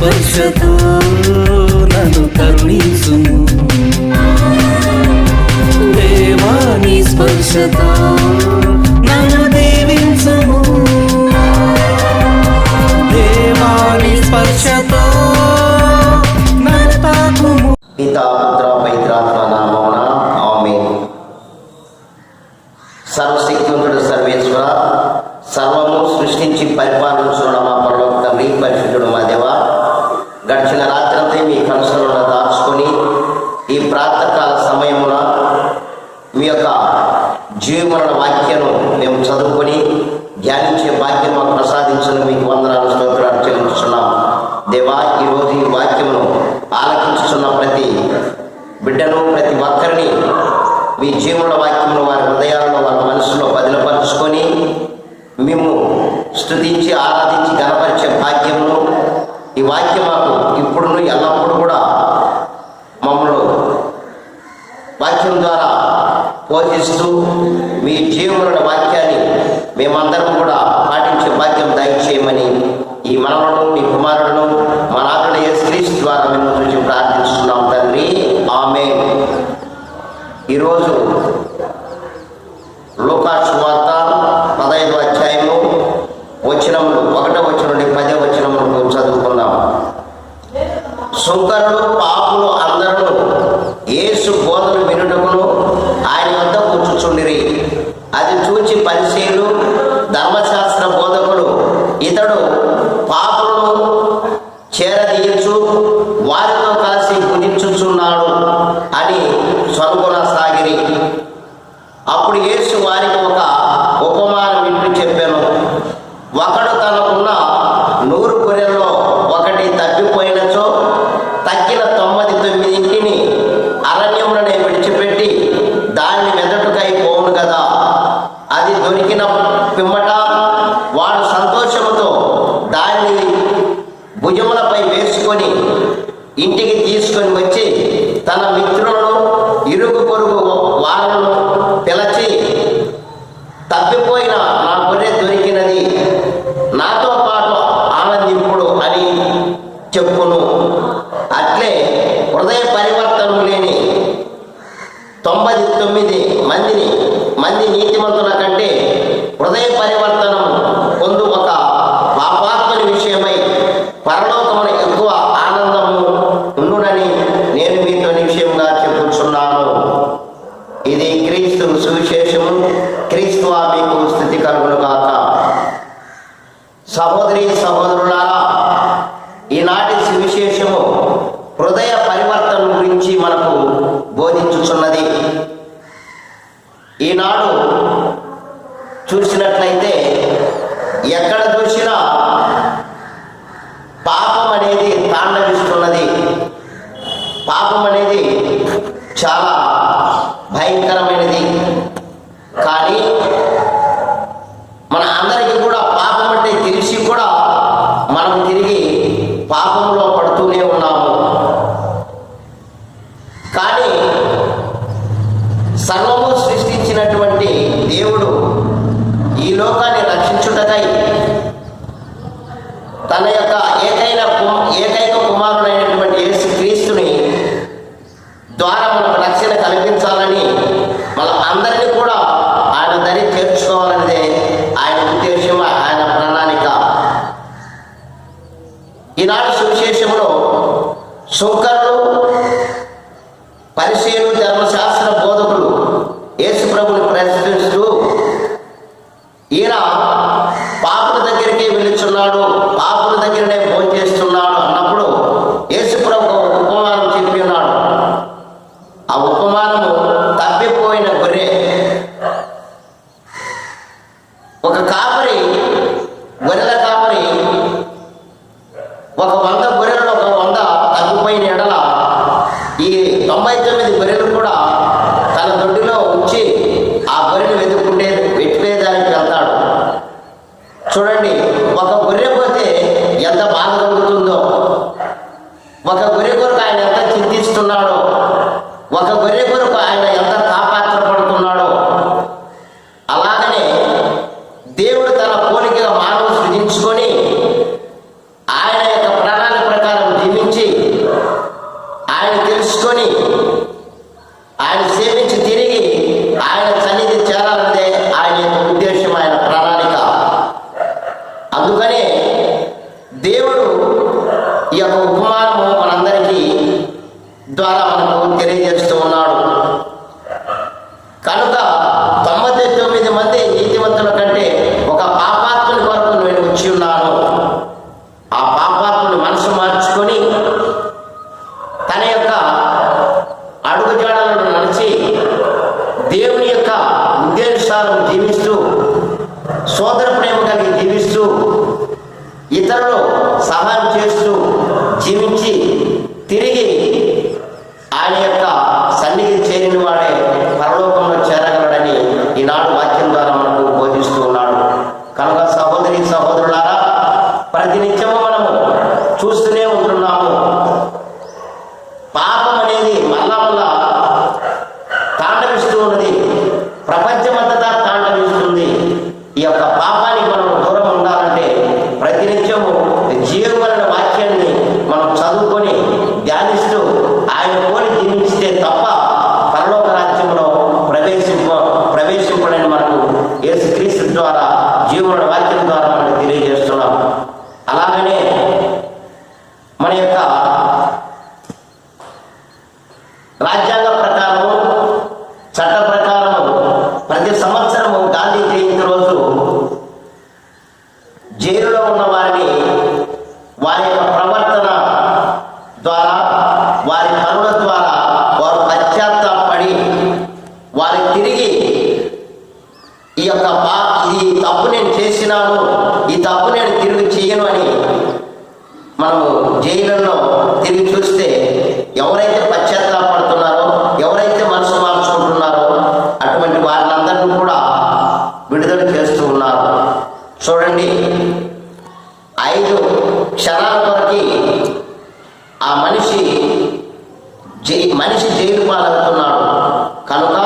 స్పర్శతో నన్ను కరుణించుము. దేవాని స్పర్శతో నన్ను దీవించుము. దేవాని స్పర్శతో సర్వశక్తివంతుడు సర్వేశ్వర సర్వము సృష్టించి పరిపాలించున్న మా పరలోక తండ్రి పరిశుద్ధుడు మా దేవ గడిచిన రాత్రంతా మీ కనసులను దాచుకొని ఈ ప్రాతకాల సమయమున మీ యొక్క జీవమరణ వాక్యను మేము చదువుకొని ధ్యానించే భాగ్యం మాకు ప్రసాదించను మీకు వందనాలు స్తోత్రాలు చెల్లించుతున్నాం దేవా ఈరోజు ఈ వాక్యమును ఆలకించుతున్న ప్రతి బిడ్డను ప్రతి ఒక్కరిని మీ జీవుల వాక్యమును వారి హృదయాలను వారి మనసులో బదిలపరుచుకొని మేము స్థుతించి ఆరాధించి గనపరిచే భాగ్యమును ఈ వాక్యం మాకు ఇప్పుడును ఎల్లప్పుడూ కూడా మమ్మల్ని వాక్యం ద్వారా పోషిస్తూ మీ జీవులను వాక్యం మేమందరం కూడా పాటించే భాగ్యం దయచేయమని ఈ మనవలను మీ కుమారులను మా నాన్న శ్రీష్ ద్వారా మేము చూసి ప్రార్థిస్తున్నాం తండ్రి. ఆమె ఈరోజు లోకాసు వార్త పదహైదు అధ్యాయము వచనములు ఒకటో వచనం నుండి పదే వచనములు చదువుకున్నాం. సుంకరులు పాపులు అందరూ ఏసు బోధలు వినుటకును ఆయన వద్ద కూర్చుచుండిరి. అది చూచి పరిశీలి అప్పుడు యేసు తొమ్మిది మందిని మంది నీతిమంతుల కంటే హృదయ పరివర్తనం పొందు ఒక పాపాత్మని విషయమై పరలోకమున ఎక్కువ ఆనందము ఉండునని నేను మీతో నిశ్చయంగా చెప్పుచున్నాను. ఇది క్రీస్తు సువిశేషము. క్రీస్తు మీకు స్థితి కలుగును కాక సహోదరు సహోదరులారా ఈనాటి సువిశేషము హృదయ పరివర్తన గురించి మనకు బోధించుచున్నది ఈనాడు చూసినట్లయితే ఎక్కడ చూసినా పాపం అనేది తాండవిస్తున్నది పాపం అనేది చాలా భయంకరమైనది. కానీ మన అందరికీ కూడా పాపం అంటే తెలిసి కూడా మనం తిరిగి పాపంలో శుంకరులు పరిశీలు చూడండి ఒక గొర్రె పోతే ఎంత బాధ కలుగుతుందో. ఒక గొర్రె కొరకు ఆయన ఎంత చింతిస్తున్నాడో. ఒక గొర్రె కొరకు ఆయన ఎంత తాపాత్రపడుతున్నాడో అలాగనే దేవుడు తన పోలికగా మానవులు సృజించుకొని ఆయన యొక్క ప్రాణాల ప్రకారం జీవించి ఆయన తెలుసుకొని ఆయన సేవించి తిరిగి ఆయన సన్నిధి చేరాలంటే ఆయన ఉద్దేశాలను జీవిస్తూ సోదర ప్రేమ కలిగి జీవిస్తూ ఇతరులు సహాయం చేస్తూ జీవించి వారి కరుణ ద్వారా వారు పశ్చాత్తాపడి వారి తిరిగి ఈ యొక్క ఈ తప్పు నేను చేసినాను ఈ తప్పు నేను తిరిగి చేయను అని మనము జైలులో తిరిగి చూస్తే ఎవరైతే పశ్చాత్తాపడుతున్నారో ఎవరైతే మనసు మార్చుకుంటున్నారో అటువంటి వారిని కూడా విడుదల చేస్తూ ఉన్నారు. చూడండి ఐదు క్షణాల వరకు ఆ మనిషి మనిషి జైలుపాలవుతున్నాడు కనుక